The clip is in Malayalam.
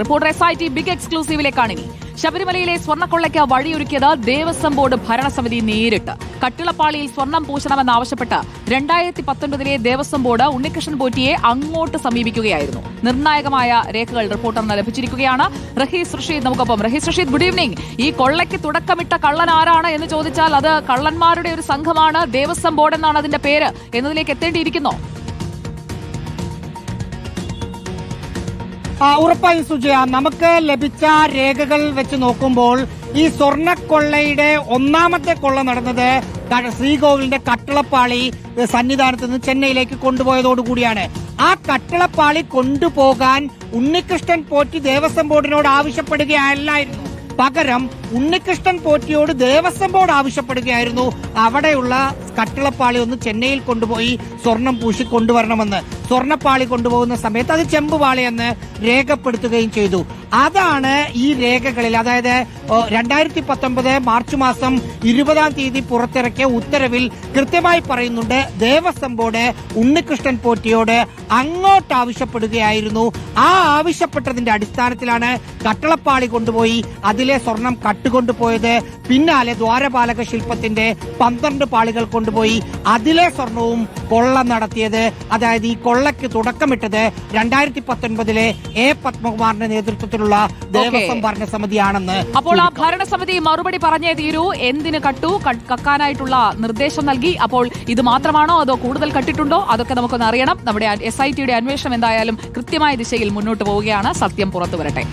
Reporter S I T big എക്സ്ക്ലൂസീവിലേക്കാണ് ഇനി. ശബരിമലയിലെ സ്വർണക്കൊള്ളയ്ക്ക് വഴിയൊരുക്കിയത് ദേവസ്വം ബോർഡ് ഭരണസമിതി നേരിട്ട്. കട്ടിളപ്പാളിയിൽ സ്വർണം പൂശണമെന്നാവശ്യപ്പെട്ട് രണ്ടായിരത്തി പത്തൊൻപതിലെ ദേവസ്വം ബോർഡ് ഉണ്ണികൃഷ്ണൻ പോറ്റിയെ അങ്ങോട്ട് സമീപിക്കുകയായിരുന്നു. നിർണായകമായ രേഖകൾ റിപ്പോർട്ടറിന് ലഭിച്ചിരിക്കുകയാണ്. റഹീസ് റഷീദ് നമുക്കൊപ്പം. റഹീസ് റഷീദ് ഗുഡ് ഈവനിംഗ് ഈ കൊള്ളയ്ക്ക് തുടക്കമിട്ട കള്ളൻ ആരാണ് എന്ന് ചോദിച്ചാൽ അത് കള്ളന്മാരുടെ ഒരു സംഘമാണ് ദേവസ്വം ബോർഡ് എന്നാണ് അതിന്റെ പേര് എന്നതിലേക്ക് എത്തേണ്ടിയിരിക്കുന്നോ. ഉറപ്പായും സുജയ നമുക്ക് ലഭിച്ച രേഖകൾ വെച്ച് നോക്കുമ്പോൾ ഈ സ്വർണക്കൊള്ളയുടെ ഒന്നാമത്തെ കൊള്ള നടന്നത് ശ്രീകോവിലിന്റെ കട്ടളപ്പാളി സന്നിധാനത്ത് നിന്ന് ചെന്നൈയിലേക്ക് കൊണ്ടുപോയതോടുകൂടിയാണ് ആ കട്ടളപ്പാളി കൊണ്ടുപോകാൻ ഉണ്ണികൃഷ്ണൻ പോറ്റി ദേവസ്വം ബോർഡിനോട് ആവശ്യപ്പെടുകയല്ലായിരുന്നു. പകരം ഉണ്ണികൃഷ്ണൻ പോറ്റിയോട് ദേവസ്വം ബോർഡ് ആവശ്യപ്പെടുകയായിരുന്നു. അവിടെയുള്ള കട്ടിളപ്പാളി ഒന്ന് ചെന്നൈയിൽ കൊണ്ടുപോയി സ്വർണം പൂശി കൊണ്ടുവരണമെന്ന്. സ്വർണപ്പാളി കൊണ്ടുപോകുന്ന സമയത്ത് അത് ചെമ്പുപാളിയെന്ന് രേഖപ്പെടുത്തുകയും ചെയ്തു. അതാണ് ഈ രേഖകളിൽ അതായത് രണ്ടായിരത്തി പത്തൊമ്പത് മാർച്ച് മാസം ഇരുപതാം തീയതി പുറത്തിറക്കിയ ഉത്തരവിൽ കൃത്യമായി പറയുന്നുണ്ട് ദേവസ്വം ബോർഡ് ഉണ്ണികൃഷ്ണൻ പോറ്റിയോട് അങ്ങോട്ട് ആവശ്യപ്പെടുകയായിരുന്നു. ആ ആവശ്യപ്പെട്ടതിന്റെ അടിസ്ഥാനത്തിലാണ് കട്ടളപ്പാളി കൊണ്ടുപോയി അതിലെ സ്വർണം കട്ടുകൊണ്ടുപോയത്. പിന്നാലെ ദ്വാരപാലക ശില്പത്തിന്റെ പന്ത്രണ്ട് പാളികൾ കൊണ്ടുപോയി. അതിലെ സ്വർണവും കൊള്ള നടത്തിയത് അതായത് ഈ കൊള്ളയ്ക്ക് തുടക്കമിട്ടത് രണ്ടായിരത്തി പത്തൊൻപതിലെ എ പത്മകുമാറിന്റെ നേതൃത്വത്തിലുള്ള ദേവസ്വം ഭരണസമിതിയാണെന്ന് അപ്പോൾ ആ ഭരണസമിതി മറുപടി പറഞ്ഞേ തീരൂ. എന്തിന് കട്ടു? കക്കാനായിട്ടുള്ള നിർദ്ദേശം നൽകി. അപ്പോൾ ഇത് മാത്രമാണോ? അതോ കൂടുതൽ കട്ടിട്ടുണ്ടോ? അതൊക്കെ നമുക്കൊന്ന് അറിയണം. നമ്മുടെ എസ് ഐ ടിയുടെ അന്വേഷണം എന്തായാലും കൃത്യമായ ദിശയിൽ മുന്നോട്ട് പോവുകയാണ്. സത്യം പുറത്തു വരട്ടെ.